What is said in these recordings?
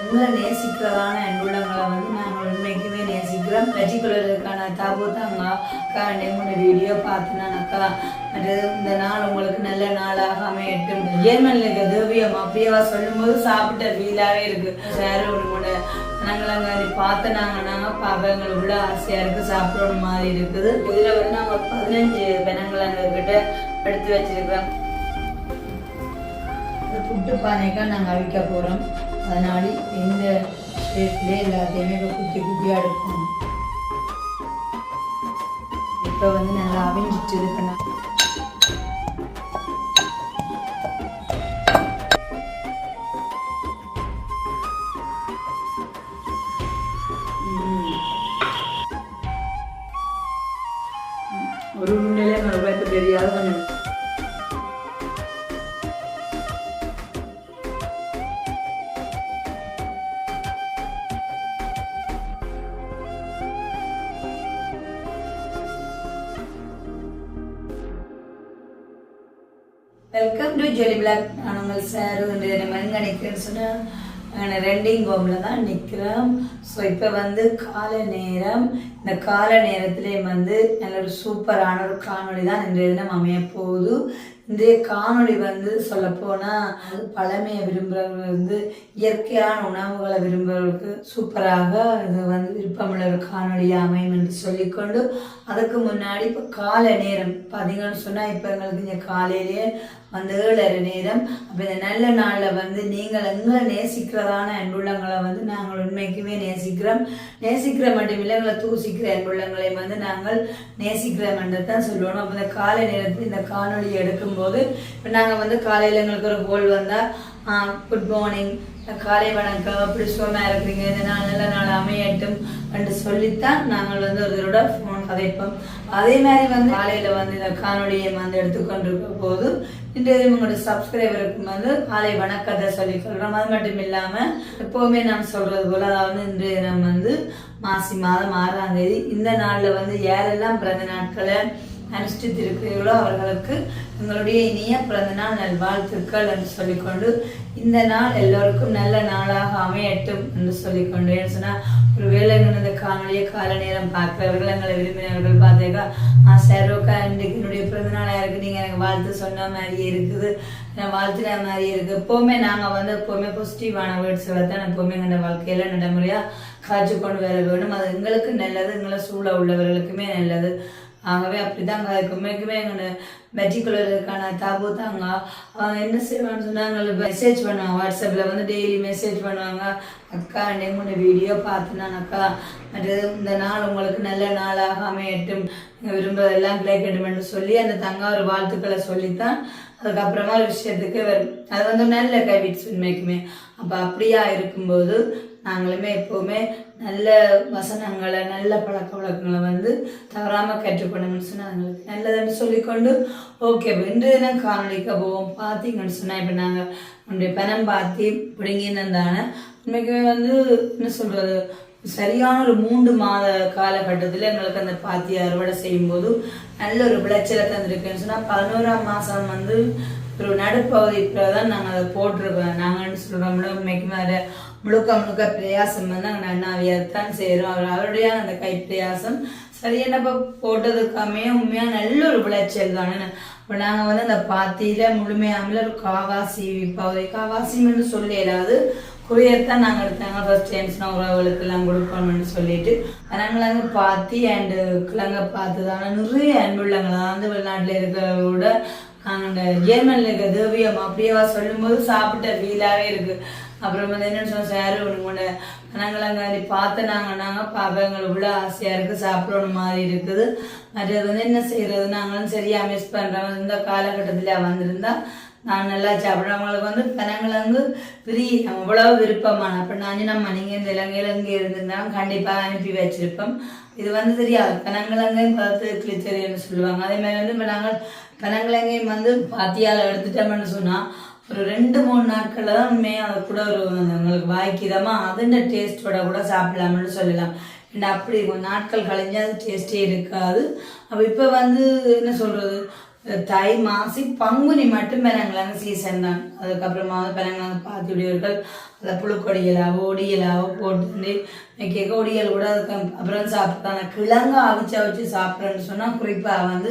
உங்களை நேசிக்கிறதான உள்ளங்களை வந்து நாங்கள் உண்மைக்குமே நேசிக்கிறோம் வெற்றிக்குள்ளதுக்கான தாபூத்தாங்க அக்கா மூணு வீடியோ பார்த்துனாக்கா அது இந்த நாள் உங்களுக்கு நல்ல நாளாக அமையட்டும். ஜேர்மனில் இருக்க தேவியம் அப்படியேவா சொல்லும்போது சாப்பிட்ட ஃபீலாகவே இருக்குது வேற ஒரு கூட நாங்கள் அங்கே பார்த்தனாங்கன்னா பாப்பா எங்களுக்கு உள்ள ஆசையாக இருக்குது சாப்பிடணும் மாதிரி இருக்குது. இதில் வந்து நாங்கள் பதினஞ்சு பெனங்கள் அங்கே கிட்ட எடுத்து வச்சிருக்கிறோம் ஃபுட்டு புட்டு நாங்கள் அவிக்க போகிறோம் அதனால் எந்த ஷேப்லேயே எல்லாத்தையுமே இப்போ குட்டி குட்டியாக எடுக்கணும். இப்போ வந்து நல்லா அவிஞ்சிட்டு இருக்கணும் வெல்கம் டு ஜொலி பிளாக் நான் உங்கள் சார் இன்றைய மணி நிற்கிறேன்னு சொன்னால் ரெண்டிங் கோமில் தான் நிற்கிறோம் ஸோ இப்போ வந்து காலை நேரம். இந்த காலை நேரத்துலேயும் வந்து நல்ல ஒரு சூப்பரான ஒரு காணொலி தான் இன்றைய தினம் அமைய போகுது. இன்றைய காணொளி வந்து சொல்லப்போனால் அது பழமையை விரும்புகிறவங்க வந்து இயற்கையான உணவுகளை விரும்புகிறவர்களுக்கு சூப்பராக இது வந்து விருப்பமுள்ள ஒரு காணொலியாக அமையும் என்று சொல்லிக்கொண்டு அதுக்கு முன்னாடி இப்போ காலை நேரம். பார்த்தீங்கன்னு சொன்னால் இப்போ எங்களுக்கு இங்கே காலையிலேயே அந்த ஏழரை நேரம். அப்போ இந்த நல்ல நாளில் வந்து நீங்கள் எங்களை நேசிக்கிறதான அன்புள்ளங்களை வந்து நாங்கள் உண்மைக்குமே நேசிக்கிறோம். நேசிக்கிற மட்டும் இல்லை எங்களை தூசிக்கிற அன்புள்ளங்களையும் வந்து நாங்கள் நேசிக்கிறோம் தான் சொல்லணும் அப்போ இந்த காலை நேரத்தில் இந்த காணொலி எடுக்கும்போது இப்போ நாங்கள் வந்து காலையில் எங்களுக்கு ஒரு கோல் வந்தால் குட் மார்னிங் காலை வணக்கம். அப்படி சுகமாக இருக்கிறீங்க. இந்த நாள் நல்ல நாள் அமையட்டும் என்று சொல்லித்தான் நாங்கள் வந்து ஒருத்தரோட ஃபோன் கதைப்போம். அதே மாதிரி வந்து காலையில் வந்து இந்த காணொலியை வந்து எடுத்துக்கொண்டிருக்க போது இன்றைய உங்களோட சப்ஸ்கிரைபருக்கு வந்து காலை வணக்கத்தை சொல்லி சொல்கிறோம் அது மட்டும் இல்லாமல் எப்போவுமே நான் சொல்கிறது போல் அதாவது இன்றைய தினம் வந்து மாசி மாதம் ஆறாம் தேதி. இந்த நாளில் வந்து யாரெல்லாம் பிறந்த நாட்களை அனுஷ்டித்திருக்கிறீர்களோ அவர்களுக்கு எங்களுடைய இனிய பிறந்தநாள் நல்வாழ்த்துக்கள் என்று சொல்லிக்கொண்டு இந்த நாள் எல்லோருக்கும் நல்ல நாளாக அமையட்டும் என்று சொல்லிக்கொண்டு ஏன்னு சொன்னால் ஒரு வேலை இந்த காணொலியை கால நேரம் பார்க்கிறவர்கள் எங்களை விரும்பினவர்கள் பார்த்தேக்கா ஆ சரோக்கா இன்றைக்கு என்னுடைய பிறந்தநாளாக இருக்கு. நீங்கள் எனக்கு வாழ்த்து சொன்ன மாதிரியே இருக்குது. நான் வாழ்த்துன மாதிரி இருக்குது எப்போவுமே நாங்கள் வந்து எப்போவுமே பாசிட்டிவான வேர்ட்ஸை தான் எப்போவுமே எங்கள் வாழ்க்கையில் நடைமுறையாக காய்ச்சி கொண்டு வர வேணும் அது எங்களுக்கு நல்லது எங்களை சூழ உள்ளவர்களுக்குமே நல்லது. ஆகவே அப்படிதாங்க உண்மைக்குமே எங்களை மெட்ரிகுலருக்கான தாபு தாங்க அவங்க என்ன செய்வான்னு சொன்னாங்க மெசேஜ் பண்ணுவாங்க வாட்ஸ்அப்பில் வந்து டெய்லி மெசேஜ் பண்ணுவாங்க. அக்கா உன்னை வீடியோ பார்த்துனானக்கா மற்றது இந்த நாள் உங்களுக்கு நல்ல நாளாக அமையட்டும். நீங்கள் விரும்புவதெல்லாம் கிடைக்கட்டும்னு சொல்லி அந்த தங்க ஒரு வாழ்த்துக்களை சொல்லித்தான். அதுக்கப்புறமா ஒரு விஷயத்துக்கு வரும். அது வந்து நல்ல கைவிட்ஸ் உண்மைக்குமே. அப்போ அப்படியா இருக்கும்போது நாங்களுமே எப்போவுமே நல்ல வசனங்களை நல்ல பழக்க வழக்கங்களை வந்து தவறாமல் கற்றுக்கணும்னு சொன்னால் எங்களுக்கு நல்லதுன்னு சொல்லிக்கொண்டு ஓகே இன்று தினம் காணொலிக்க போவோம். பார்த்தீங்கன்னு சொன்னால் இப்போ நாங்கள் நம்முடைய பணம் பார்த்து பிடுங்கினந்தானே உண்மைக்குமே வந்து என்ன சொல்கிறது சரியான ஒரு மூன்று மாத காலகட்டத்தில் எங்களுக்கு அந்த பாத்தி அறுவடை செய்யும்போது நல்ல ஒரு விளைச்சலை தந்திருக்குன்னு சொன்னால் பதினோராம் மாதம் வந்து ஒரு நடுப்பகுதியில் தான் நாங்கள் அதை போட்டிருக்கோம். நாங்கள்னு சொல்கிறோம்ல உண்மைக்குமே அதை முழுக்க முழுக்க பிரயாசம் வந்து நாங்கள் அண்ணாவியத்தான் செய்கிறோம் அவர் அவருடைய அந்த கை பிரயாசம் சரி போட்டதுக்காமே உண்மையாக நல்ல ஒரு விளைச்சல் தானே. இப்போ நாங்கள் வந்து அந்த பாத்தியில் முழுமையாமல் ஒரு காவாசி பகுதி காவாசின்னு சொல்லி ஏதாவது குரியத்தான் நாங்கள் எடுத்தாங்க. ஃபர்ஸ்ட் டைம்ஸ் உறவுகளுக்கு எல்லாம் கொடுக்கணும்னு சொல்லிட்டு. நாங்கள் அங்கே பாத்தி அண்டு கிழங்க பார்த்து தானே. நிறைய அன்புள்ளங்களை வந்து வெளிநாட்டில் இருக்கிறவங்களோட நாங்கள் ஜெர்மனில் இருக்க தேவியம் அப்படியேவா சொல்லும்போது சாப்பிட்ட ஃபீலாகவே இருக்குது அப்புறம் வந்து என்னன்னு சொன்ன சார் உங்களோட நாங்கள் பார்த்து நாங்கள் நாங்கள் பாப்பா எங்களுக்கு உள்ள ஆசையாக இருக்குது சாப்பிடணும் மாதிரி இருக்குது. மற்றது வந்து என்ன செய்கிறது நாங்களும் சரியாக மிஸ் பண்ணுறோம் இந்த காலகட்டத்தில் வந்திருந்தா நான் நல்லா சாப்பிட்றவங்களுக்கு வந்து பனங்கிழங்கு பிரி அவ்வளவு விருப்பமான. அப்போ நான் நம்ம நீங்கள் இந்த இலங்கையில் இங்கே இருந்திருந்தாலும் கண்டிப்பாக அனுப்பி வச்சிருப்போம். இது வந்து தெரியாது. பனங்கிழங்கையும் பார்த்து கிளிச்சரின்னு சொல்லுவாங்க. அதே மாதிரி வந்து இப்போ நாங்கள் பனங்கிழங்கையும் வந்து பாத்தியால் எடுத்துட்டோம்னு சொன்னால் ஒரு ரெண்டு மூணு நாட்களில் தான் உண்மையாக அதை கூட ஒரு எங்களுக்கு வாய்க்கிதமா அதுண்ட டேஸ்ட்டோட கூட சாப்பிடலாம்னு சொல்லலாம். அண்ட் அப்படி கொஞ்சம் நாட்கள் கழிஞ்சு அது டேஸ்டே இருக்காது. அப்போ இப்போ வந்து என்ன சொல்கிறது தை மாசி பங்குனி மட்டும் பெனங்கிழங்கு சீசன் தான். அதுக்கப்புறமா வந்து பெனங்கிழங்கு பாத்தி உடையவர்கள் அதை புழுக்கொடியலாவோ ஒடியலாவோ போட்டு கேட்க கொடியல் கூட அப்புறம் சாப்பிட்டாங்க கிழங்கு அவிச்சு அவிச்சு சாப்பிட்றேன்னு சொன்னால் குறிப்பாக வந்து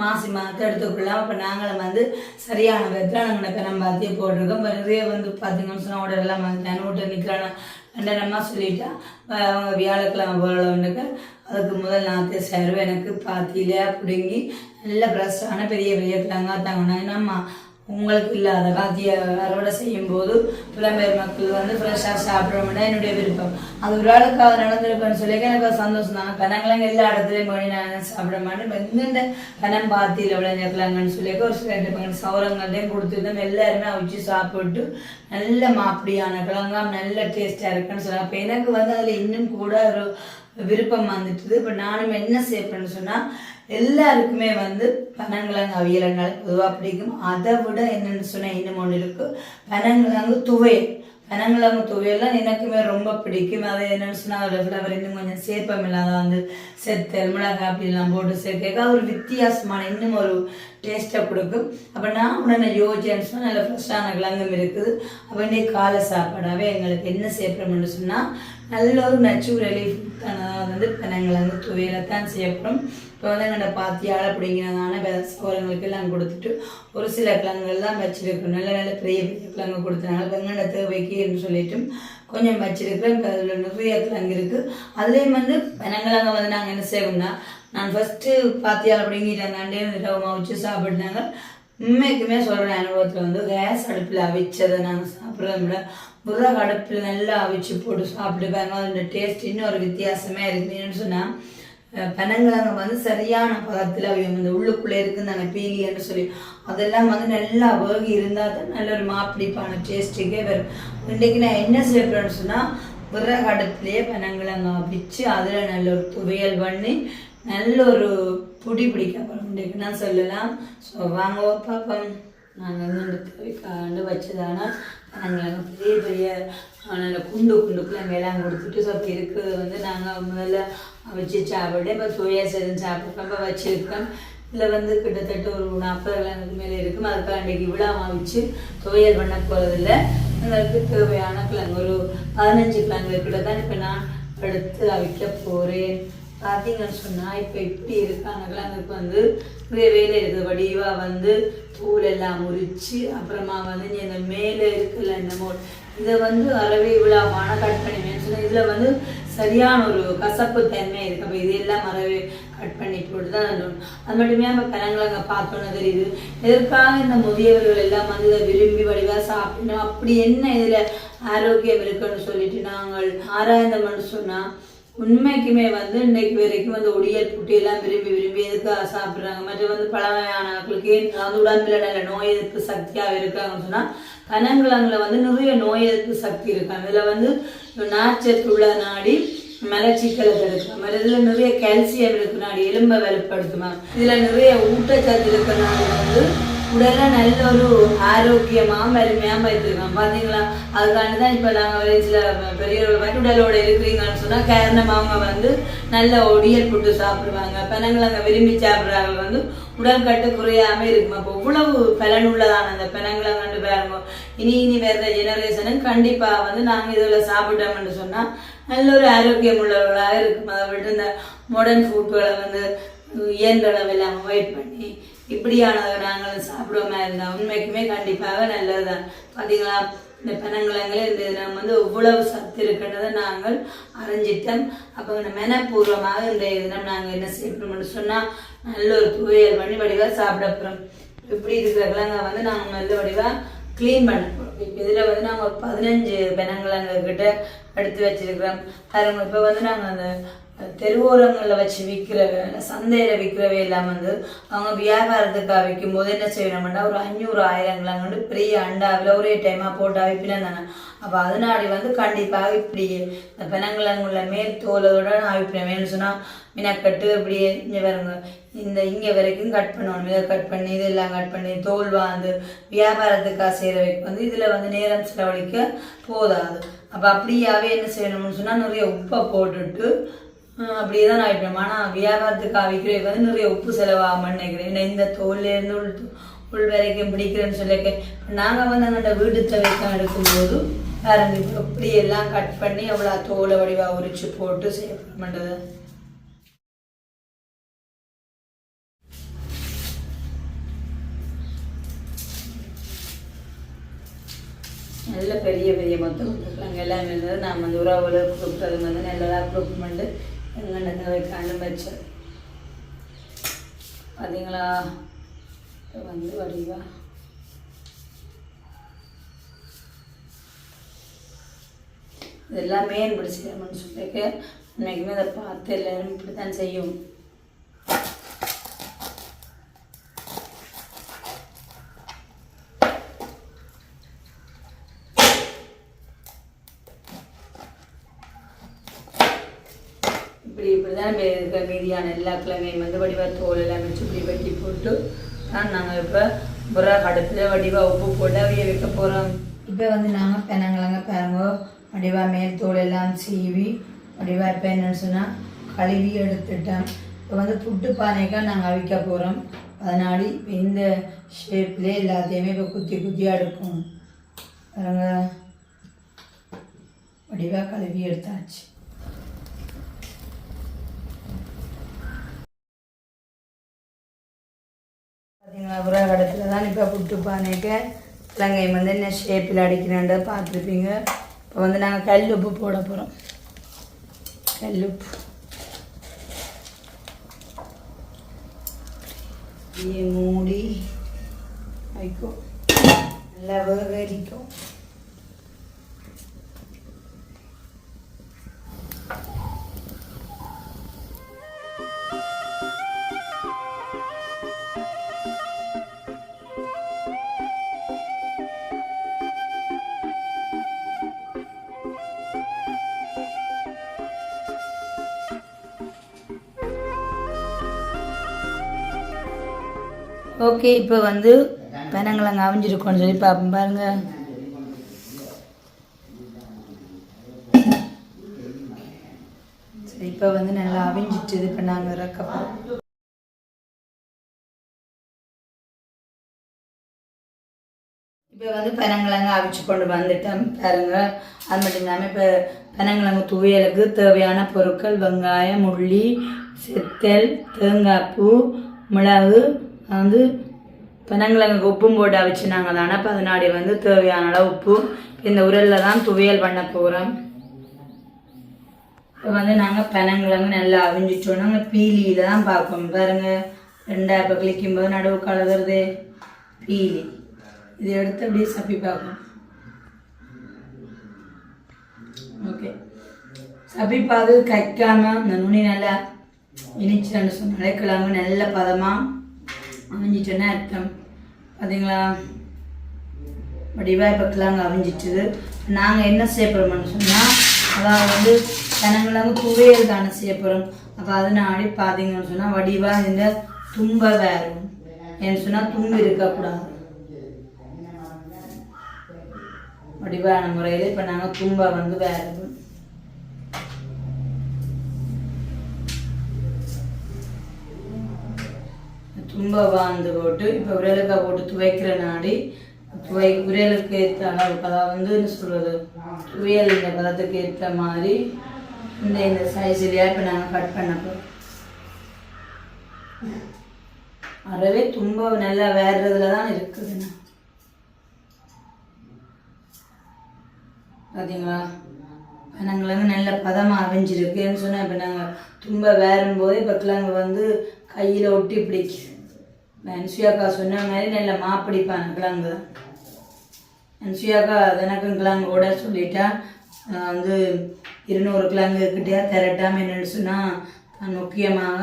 மாசி மாதத்தை எடுத்துக்கொள்ளலாம் அப்போ நாங்களும் வந்து சரியான விதத்தில் நாங்கள் பெனம் போட்டிருக்கோம். இப்போ நிறைய வந்து பார்த்தீங்கன்னு சொன்னால் உடனெல்லாம் வந்து நான் வீட்டை நிற்கிறான ரெண்டனமா சொல்லிட்டா. அவங்க வியாழக்கிழமை போகிறவனுக்கு அதுக்கு முதல் நாற்று சர்வ எனக்கு பாத்தியில் பிடுங்கி நல்ல ஃப்ரெஷ்ஷான பெரிய பெரிய கிழங்கா தாங்கினா நம்ம உங்களுக்கு இல்லாத பாத்தியை அறுவடை செய்யும் போது புலம்பெயர் மக்கள் வந்து ஃப்ரெஷ்ஷாக சாப்பிட்றோம்னா என்னுடைய விருப்பம். அது ஒரு ஆளுக்கு அது நடந்திருப்பேன்னு சொல்லி எனக்கு சந்தோஷம் தான். கனங்கிழங்கு எல்லா இடத்துலையும் போய் நான் சாப்பிட மாட்டேன். இப்போ இங்கே கனம் பாத்தியில் விளைஞ்ச கிழங்குன்னு சொல்லி ஒரு சில ரெண்டு சௌரங்கள்டையும் கொடுத்துருந்தோம். எல்லாருமே அவிச்சு சாப்பிட்டு நல்ல மாப்பிடியான கிழங்காம் நல்ல டேஸ்ட்டாக இருக்குன்னு சொல்லுவாங்க இப்போ எனக்கு வந்து அதில் இன்னும் கூட ஒரு விருப்பம் வந்துட்டுது. இப்போ நானும் என்ன செய்யப்பேன்னு சொன்னால் எல்லாருக்குமே வந்து பனங்கிழங்கு அவியலங்கள் பொதுவாக பிடிக்கும். அதை விட என்னென்னு சொன்னால் இன்னும் ஒன்று இருக்குது பனங்கிழங்கு துவையல் பனங்கிழங்கு துவையெல்லாம் எனக்குமே ரொம்ப பிடிக்கும். அதை என்னென்னு சொன்னால் அதில் ஃப்ளவர் இன்னும் கொஞ்சம் சேர்ப்பம் இல்லாத வந்து செத்தல் மிளகாய் அப்படிலாம் போட்டு சேர்க்க ஒரு வித்தியாசமான இன்னும் ஒரு டேஸ்ட்டை கொடுக்கும். அப்போ நான் உடனே யோஜின்னு சொன்னால் நல்ல ஃப்ரெஷ்ஷான கிழங்கும் இருக்குது. அப்போ இன்னைக்கு காலை சாப்பாடாகவே எங்களுக்கு என்ன சேர்ப்போம்னு சொன்னால் நல்ல ஒரு நச்சுரலி ஃபுட்டானதாக வந்து பனங்கிழங்கு துவையில தான் சேர்ப்போம் இப்போ வந்து எங்கள்ட பாத்தியால் அப்படிங்கிறதான சோரங்களுக்கு எல்லாம் கொடுத்துட்டு ஒரு சில கிழங்குகள்லாம் வச்சிருக்கோம் நல்ல நல்ல பெரிய பெரிய கிழங்கு கொடுத்தனால வெங்கட தேவைக்குன்னு சொல்லிட்டு கொஞ்சம் வச்சிருக்கிறேன். அதில் நிறைய கிழங்கு இருக்குது அதுலேயும் வந்து பனங்கிழங்கு வந்து நாங்கள் என்ன செய்வோம்னா நான் ஃபஸ்ட்டு பாத்தியால் அப்படிங்கிட்டாங்க இரவு வச்சு சாப்பிட்டாங்க உண்மைக்குமே சொல்கிற அனுபவத்தில் வந்து கேஸ் அடுப்பில் அவிச்சதை நாங்கள் சாப்பிட்றத விட புறக அடுப்பில் நல்லா அவிச்சு போட்டு சாப்பிடுவாங்க அதோட டேஸ்ட் இன்னும் ஒரு வித்தியாசமே இருக்குதுன்னு சொன்னால் பனங்கிழங்கு வந்து சரியான பதத்தில் இந்த உள்ளுக்குள்ளே இருக்குது தானே பீலின்னு சொல்லி. அதெல்லாம் வந்து நல்லா வேகி இருந்தால் தான் நல்ல ஒரு மாப்பிடிப்பான டேஸ்ட்டுக்கே வரும். இன்றைக்கு நான் என்ன செய்யப்படுறேன்னு சொன்னால் விறகு அடுப்புலேயே பனங்கிழங்கு அவிச்சு அதில் நல்ல ஒரு துவையல் பண்ணி நல்ல ஒரு பொடி பிடிக்க போகிறோம் நான் சொல்லலாம். ஸோ வாங்க பார்ப்போம். நாங்கள் வந்து இந்த தேவைக்காண்டு வச்சதான நாங்கள் பெரிய பெரிய நல்ல குண்டு குண்டுக்குலாம் வேளாண் கொடுத்துட்டு ஸோ இருக்கிறது வந்து நாங்கள் முதல்ல வச்சு சாப்பிட்டு இப்போ சுவையாக செஞ்சு சாப்பிட்றோம் இப்போ வச்சுருக்கோம் இதில் வந்து கிட்டத்தட்ட ஒரு நாற்பது கிழங்குக்கு மேலே இருக்கும். அதுக்காக அன்றைக்கி விழாமா வச்சு துவையல் பண்ண போகிறதில்ல எங்களுக்கு தேவையான கிழங்கு ஒரு பதினஞ்சு கிழங்கு கிட்ட தான் இப்போ நான் எடுத்து அவிக்க போகிறேன் பார்த்தீங்கன்னு சொன்னால் இப்போ இப்படி இருக்காங்கல்ல கிழங்குக்கு வந்து நிறைய வேலை இருக்குது வடிவாக வந்து தூள் எல்லாம் முறித்து அப்புறமா வந்து நீ இந்த மேலே இருக்குல்ல இந்த மோல் இதை வந்து அறவே விழாவான கட் பண்ணி சொன்னேன் இதில் வந்து சரியான ஒரு கசப்பு தன்மை இருக்குது அப்போ இதெல்லாம் மறவே கட் பண்ணி போட்டு தான் அது மட்டுமே நம்ம கனங்களை பார்த்தோன்னு தெரியுது. எதற்காக இந்த முதியவர்கள் எல்லாம் வந்து இதை விரும்பி வடிவாக சாப்பிடணும்? அப்படி என்ன இதில் ஆரோக்கியம் இருக்குன்னு சொல்லிட்டு நாங்கள் ஆராய்ந்தோம்னு சொன்னால் உண்மைக்குமே வந்து இன்னைக்கு வரைக்கும் வந்து ஒடியல் புட்டி எல்லாம் விரும்பி விரும்பி எதுக்காக சாப்பிட்றாங்க? மற்ற வந்து பழமையானவர்களுக்கு வந்து உடம்புல நல்ல நோய் எதிர்ப்பு சக்தியாக இருக்காங்கன்னு சொன்னால் கனங்கிழங்குல வந்து நிறைய நோய் எதிர்ப்பு சக்தி இருக்கும் இதில் வந்து நார்ச்சத்துள்ள நாடி மலச்சிக்கலை தடுக்கும் இதில் நிறைய கால்சியம் இருக்கு நாடி எலும்பை வலுப்படுத்துமா இதில் நிறைய ஊட்டச்சத்து இருக்கிறனால வந்து உடலை நல்ல ஒரு ஆரோக்கியமாக வலிமையாக வைத்திருக்கோம் பார்த்தீங்களா அதுக்காண்டி தான் இப்போ நாங்கள் வயசில் பெரியவர்கள் மாதிரி உடலோட இருக்கிறீங்கன்னு சொன்னால் காரணம் அவங்க வந்து நல்ல ஒடியல் புட்டு சாப்பிடுவாங்க. பெனங்கிழங்க விரும்பி சாப்பிட்றாங்க. வந்து உடல் கட்டு குறையாம இருக்கும்? அப்போ இவ்வளவு பலனுள்ளதான அந்த பெனங்கிழங்கண்டு பாருங்க. இனி இனி வேற ஜெனரேஷனும் கண்டிப்பாக வந்து நாங்கள் இதில் சாப்பிட்டோம்னு சொன்னால் நல்ல ஒரு ஆரோக்கியம் உள்ளவர்களாக இருக்கும். அதை விட்டு இந்த மாடர்ன் ஃபுட்களை வந்து இயன்ற அளவெல்லாம் அவாய்ட் பண்ணி இப்படியானதை நாங்களும் சாப்பிடுவோமா இருந்தால் உண்மைக்குமே கண்டிப்பாக நல்லதுதான். பார்த்தீங்களா இந்த பனங்கிழங்குல இந்த நம்ம வந்து எவ்வளவு சத்து இருக்கின்றதை நாங்கள் அறிஞ்சிட்டோம். அப்போ இந்த மெனப்பூர்வமாக இந்த தினம் நாங்கள் என்ன செய்யணும்னு சொன்னால் நல்ல ஒரு துவையல் பண்ணி வடிவாக சாப்பிட போகிறோம் இப்படி இருக்கிற கிழங்க வந்து நாங்கள் நல்ல வடிவாக க்ளீன் பண்ண போகிறோம் இப்போ இதில் வந்து நாங்கள் ஒரு பதினஞ்சு பெனங்கிழங்கு கிட்ட எடுத்து வச்சிருக்கிறோம். பாருங்க இப்போ வந்து நாங்கள் அந்த தெருவோரங்களில் வச்சு விற்கிற சந்தையில் விற்கிறவே எல்லாம் வந்து அவங்க வியாபாரத்துக்காக விற்கும் போது என்ன செய்யணும்னா ஒரு அஞ்சூறு ஆயிரங்களாம் கொண்டு பெரிய அண்டாவில் ஒரே டைமாக போட்டு அவிப்பினம் தானே அப்போ அதனாடி வந்து கண்டிப்பாக இப்படியே இந்த பெனங்கிழங்குள்ள மேல் தோலோட அவிப்பினேன் வேணும்னு சொன்னால் மினக்கட்டு இப்படியே இங்கே வருங்க இந்த இங்கே வரைக்கும் கட் பண்ணணும். இதை கட் பண்ணி இதெல்லாம் கட் பண்ணி தோல் வாழ்ந்து வியாபாரத்துக்காக செய்கிறவைக்கு வந்து இதில் வந்து நேரம் செலவழிக்க போதாது. அப்போ அப்படியாவே என்ன செய்யணும்னு சொன்னால் நிறைய உப்பை போட்டுட்டு அப்படியே தான் நான் ஆனால் வியாபாரத்துக்கு அவிக்கிறேன் வந்து நிறைய உப்பு செலவாகும்னு நினைக்கிறேன். ஏன்னா இந்த தோல்லேருந்து உள் உள் வரைக்கும் பிடிக்கிறேன்னு சொல்லிக்க நாங்கள் வந்து அந்த வீட்டு தவைக்கம் எடுக்கும்போது பாருங்க இப்போ இப்படி எல்லாம் கட் பண்ணி அவ்வளோ தோலை வடிவாக உரிச்சு போட்டு செய்யப்படுறது நல்ல பெரிய பெரிய மொத்தம் கொடுத்துருக்காங்க எல்லாம் இருந்தது நான் வந்து உறவுல கொடுக்குறது வந்து நல்லதாக பண்ணிட்டு எங்கன்னு வைக்காண்டு வச்சேன் பார்த்தீங்களா இது வந்து வடிவா. இதெல்லாம் மேன் இப்படி செய்யணும்னு சொல்லிக்க இன்னைக்குமே அதை பார்த்து எல்லாரும் இப்படி தான் செய்யும். இப்படி தான் இருக்கிற மீதியான எல்லா கிழங்கையும் வந்து வடிவா தோல் எல்லாம் வச்சு இப்படி வெட்டி போட்டு தான் நாங்கள் இப்போ புறா கடுப்பில் வடிவா உப்பு போட்டு அவிய வைக்க போகிறோம் இப்போ வந்து நாங்கள் பெனங்கிழங்க பாருங்க வடிவா மேல் தோல் எல்லாம் சீவி வடிவா இப்போ என்னன்னு சொன்னால் கழுவி எடுத்துட்டோம். இப்போ வந்து புட்டு பானைக்காக நாங்கள் அவிக்க போகிறோம் அதனால இந்த ஷேப்லேயே எல்லாத்தையுமே இப்போ குத்தி குத்தியாக எடுக்கும் பாருங்க. வடிவா கழுவி எடுத்தாச்சு பார்த்தீங்களா உரகடத்தில் தான் இப்போ புட்டு பானைக்கு இலங்கை வந்து என்ன ஷேப்பில் அடிக்கிறேன்ட்டு பார்த்துருப்பீங்க இப்போ வந்து நாங்கள் கல் உப்பு போட போகிறோம் கல் உப்பு அப்படியே மூடி வைக்கும் நல்லா வேகரிக்கும் ஓகே இப்போ வந்து பெனங்கிழங்கு அவிஞ்சிருக்கோன்னு சொல்லி பார்ப்போம். பாருங்க. சரி இப்போ வந்து நல்லா அவிஞ்சிட்டு இப்போ நாங்கள் இறக்கப்போம் இப்போ வந்து பெனங்கிழங்கு அவிச்சு கொண்டு வந்துட்டேன் பாருங்க. அது மட்டும் இல்லாமல் இப்போ பெனங்கிழங்கு துவையலுக்கு தேவையான பொருட்கள் வெங்காயம் உள்ளி செத்தல் தேங்காய் பூ மிளகு வந்து பெனங்கிழங்கு உப்பும் போட்டு அவிச்சுனாங்க தானே பதினாடி வந்து தேவையான அளவு உப்பு. இந்த உரலில் தான் துவையல் பண்ண போகிறோம் இப்போ வந்து நாங்கள் பெனங்கிழங்கு நல்லா அவிஞ்சிட்டோம். நாங்கள் பீலியில் தான் பார்ப்போம். பாருங்கள் ரெண்டா இப்போ கிளிக்கும்போது நடுவு கலதுறது பீலி. இது எடுத்து அப்படியே சப்பி பார்ப்போம். ஓகே. சப்பி பார்த்து கைக்காமல் இந்த நுனி நல்லா இனிச்சுன்னு சொன்னாலே கிழங்கு நல்ல பதமாக அவிஞ்சிட்டேன்னா அர்த்தம். பார்த்தீங்களா வடிவாக இப்போ அவிஞ்சிட்டுது. நாங்கள் என்ன செய்யப்படுறோம்னு சொன்னால் அதாவது வந்து கனங்கிழங்கு துவையல் தானே செய்யப்படுறோம் அப்போ அதனாடி பார்த்தீங்கன்னு சொன்னால் வடிவாக இந்த தும்ப வேறும் ஏன்னு சொன்னால் தும்பு இருக்கக்கூடாது வடிவான முறையில் இப்போ நாங்கள் தும்ப வந்து வேறும் தும்ப வாழ்ந்து போட்டு இப்போ உரலுக்காக போட்டு துவைக்கிற நாடி துவை உரலுக்கு ஏற்ற அளவுக்கு அதாவது வந்து என்ன சொல்கிறது துவையல் இந்த பதத்துக்கு ஏற்ற மாதிரி இந்த இந்த சைஸ்லையா இப்போ நாங்கள் கட் பண்ண போகிறோம் அறவே தும்ப நல்லா வேறுறதுல தான் இருக்குதுண்ணா பார்த்தீங்களா பனங்கிழங்கு நல்ல பதமாக அவிஞ்சிருக்குன்னு சொன்னால் இப்போ நாங்கள் தும்ப வேறும் போது இப்போ கிழங்கு வந்து கையில் ஒட்டி பிடிக்குது. அன்சுயாக்கா சொன்ன மாதிரி நல்ல மாப்பிடிப்பான கிழங்கு தான் அன்சுயாக்கா எனக்கும் கிழங்கு கூட சொல்லிட்டா வந்து இருநூறு கிழங்கு கிட்டே திரட்டாமல் என்னென்னு சொன்னால் முக்கியமாக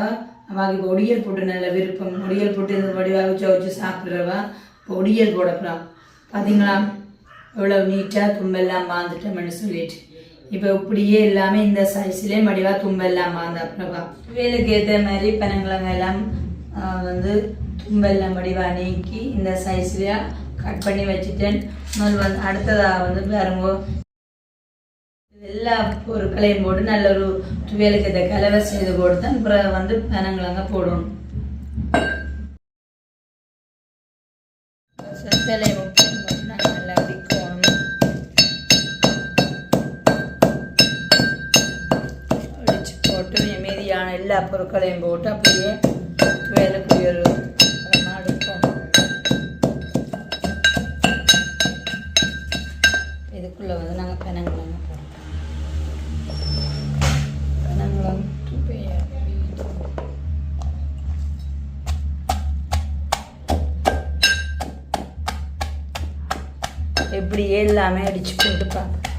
அவாக்கு இப்போ ஒடியல் போட்டு நல்ல விருப்பம். ஒடியல் போட்டு இந்த வடிவாக வச்சு சாப்பிட்றவா இப்போ ஒடியல் போடப்படாம் பார்த்தீங்களா எவ்வளோ நீட்டாக தும்பெல்லாம் வாழ்ந்துட்டோம்னு சொல்லிட்டு. இப்போ இப்படியே எல்லாமே இந்த சைஸ்லேயே மடிவாக தும்பெல்லாம் பாந்தாப்புறவா வேலுக்கு ஏற்ற மாதிரி பனங்கிழங்க எல்லாம் வந்து தும்பெல்லாம் மடிவாக நீக்கி இந்த சைஸ்லேயே கட் பண்ணி வச்சுட்டேன். முதல் வந்து அடுத்ததாக வந்து பாருங்க. எல்லா பொருட்களையும் போட்டு நல்ல ஒரு துவையலுக்கு இதை கலவை செய்து போட்டு தான் அப்புறம் வந்து பனங்கிழங்க போடணும். செத்தலை போட்டு நல்லா அடிக்கணும் போட்டு மீதியான எல்லா பொருட்களையும் போட்டு அப்படியே துவையலுக்கு ஒரு இதுக்குள்ளே வந்து நாங்கள் பெனங்கிழங்கு போடுறோம் பெனங்கிழங்கு எப்படியே எல்லாமே அடிச்சு போட்டு பார்ப்போம்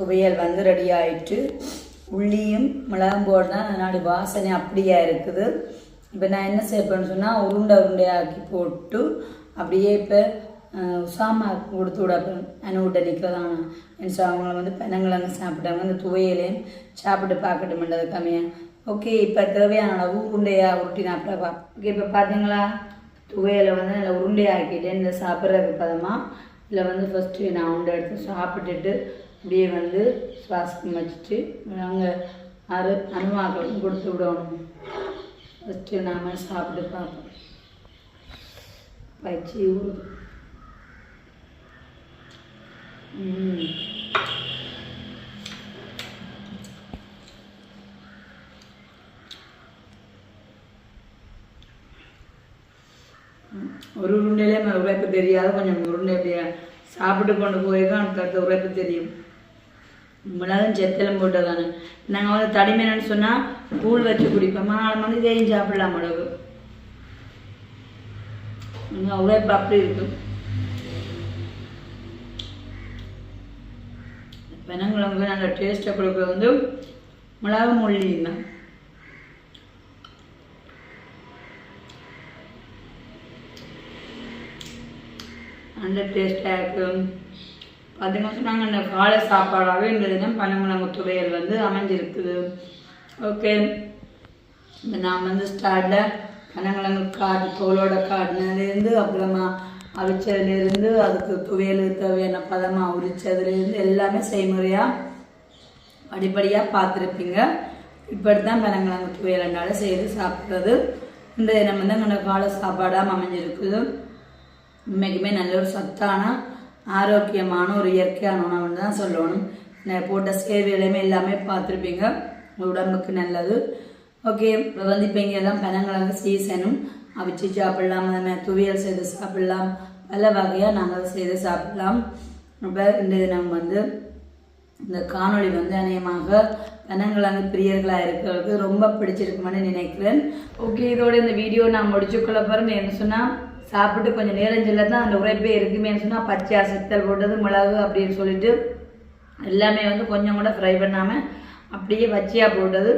துவையல் வந்து ரெடி ஆயிட்டு உள்ளியும் மிளகும் போடுறேன் அதனால வாசனை அப்படியே இருக்குது. இப்போ நான் என்ன செய்யப்பேன்னு சொன்னால் உருண்டை உருண்டையாக்கி போட்டு அப்படியே இப்போ உசாமா கொடுத்து விடப்பேன் அனுவிட்ட நிற்கிறதான் என் அவங்கள வந்து பெனங்கிழங்கு சாப்பிட்டாங்க. அந்த துவையலையும் சாப்பிட்டு பார்க்கட்டுமென்றது கம்மியாக ஓகே இப்போ தேவையான அளவு உருண்டையாக உருட்டி நான் அப்புறம் ஓகே இப்போ பார்த்தீங்களா துவையலை வந்து நல்லா உருண்டையாக்கிட்டேன். இந்த சாப்பிட்றதுக்கு பதமாக இதில் வந்து ஃபஸ்ட்டு நான் உண்டை எடுத்து சாப்பிட்டுட்டு அப்படியே வந்து சுவாசம் வச்சுட்டு நாங்கள் அரு அனுமாக்களுக்கும் கொடுத்து விடணும். ஃபஸ்ட்டு நாம் சாப்பிட்டு பார்ப்போம். பயிற்சி ஊறுது. ஒரு உருண்டையிலே நம்ம உரைப்பு தெரியாது கொஞ்சம் உருண்டை அப்படியே சாப்பிட்டு கொண்டு போய் தான் எனக்கு அடுத்த உரைப்பு தெரியும். மிளகும் செத்தலும் போட்டதானே நாங்கள் வந்து தடிமீனன்னு சொன்னால் கூழ் வச்சு குடிப்போம். நாலு மணி இதையும் சாப்பிடலாம் மிளகு இங்கே உரைப்பு அப்படி இருக்கும் பெனங்கிழங்கு நல்ல டேஸ்ட்டை கொடுக்குறது வந்து மிளகு மொழி தான். நல்ல டேஸ்ட்டாக இருக்கும். பார்த்தீங்கன்னா சொன்னாங்க இந்த காலை சாப்பாடாகவே இந்த தினம் பனங்கிழங்கு துவையல் வந்து அமைஞ்சிருக்குது. ஓகே இந்த நான் வந்து ஸ்டார்டில் பனங்கிழங்கு காடு தோலோட காடினதுலேருந்து அப்புறமா அவிச்சதுலேருந்து அதுக்கு துவையலுக்கு தேவையான பதமாக உரிச்சதுலேருந்து எல்லாமே செய்முறையாக படிப்படியாக பார்த்துருப்பீங்க. இப்படி தான் பனங்கிழங்கு துவையலண்டால செய்து சாப்பிட்றது. இந்த தினம் வந்து எங்களோட காலை சாப்பாடாக அமைஞ்சிருக்குது. உண்மைக்குமே நல்ல ஒரு சத்தான ஆரோக்கியமான ஒரு இயற்கையான உணவுன்னு தான் சொல்லணும். நான் போட்ட சேவையிலையுமே எல்லாமே பார்த்துருப்பீங்க. உடம்புக்கு நல்லது. ஓகே இப்போ வந்து இப்போ இங்கே எல்லாம் பனங்கிழங்கு சீசனும் அவிச்சு சாப்பிடலாம் அது மாதிரி துவியல் செய்து சாப்பிடலாம். பல வகையாக நாங்கள் செய்து சாப்பிடலாம். இப்போ இந்த தினம் வந்து இந்த காணொளி வந்து அநேகமாக பனங்கிழங்கு பிரியர்களாக இருக்கிறவங்களுக்கு ரொம்ப பிடிச்சிருக்குமான்னு நினைக்கிறேன். ஓகே இதோட இந்த வீடியோ நான் முடிச்சுக்கொள்ள போகிறேன் என்ன சொன்னால் சாப்பிட்டு கொஞ்சம் நேரஞ்சில் தான் அந்த உரைப்பே இருக்குமேன்னு சொன்னால் பச்சை சித்தல் போட்டது மிளகு அப்படின்னு சொல்லிட்டு எல்லாமே வந்து கொஞ்சம் கூட ஃப்ரை பண்ணாமல் அப்படியே பச்சையாக போட்டது.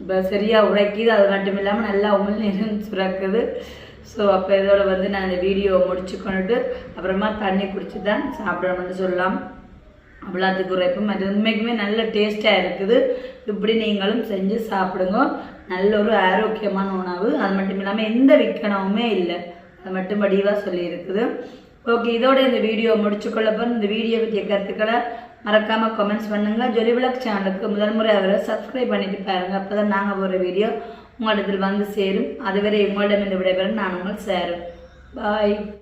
இப்போ சரியாக உரைக்குது அது மட்டும் இல்லாமல் நல்லா உமிழ்நீரும் சுரக்குது. ஸோ அப்போ இதோட வந்து நான் இந்த வீடியோவை முடிச்சு கொண்டுட்டு அப்புறமா தண்ணி குடிச்சு தான் சாப்பிடணும்னு சொல்லலாம். அவ்வளோத்துக்கு உரைப்பும் அது உண்மைக்குமே நல்ல டேஸ்ட்டாக இருக்குது. இப்படி நீங்களும் செஞ்சு சாப்பிடுங்க. நல்ல ஒரு ஆரோக்கியமான உணவு. அது மட்டும் இல்லாமல் எந்த விற்கணவுமே இல்லை. அது மட்டும் வடிவாக சொல்லியிருக்குது. ஓகே இதோட இந்த வீடியோ முடிச்சுக்கொள்ள போகிறோம் இந்த வீடியோ பற்றிய கருத்துக்களை மறக்காமல் கமெண்ட்ஸ் பண்ணுங்கள் ஜொலிவிளக் சேனலுக்கு முதல் முறை அவரை சப்ஸ்கிரைப் பண்ணிட்டு பாருங்கள் அப்போ தான் நாங்கள் போகிற வீடியோ உங்களிடத்தில் வந்து சேரும். அதுவரை உங்களிடம் இந்த விடைபெறும். நான் உங்கள் சேரும் பாய்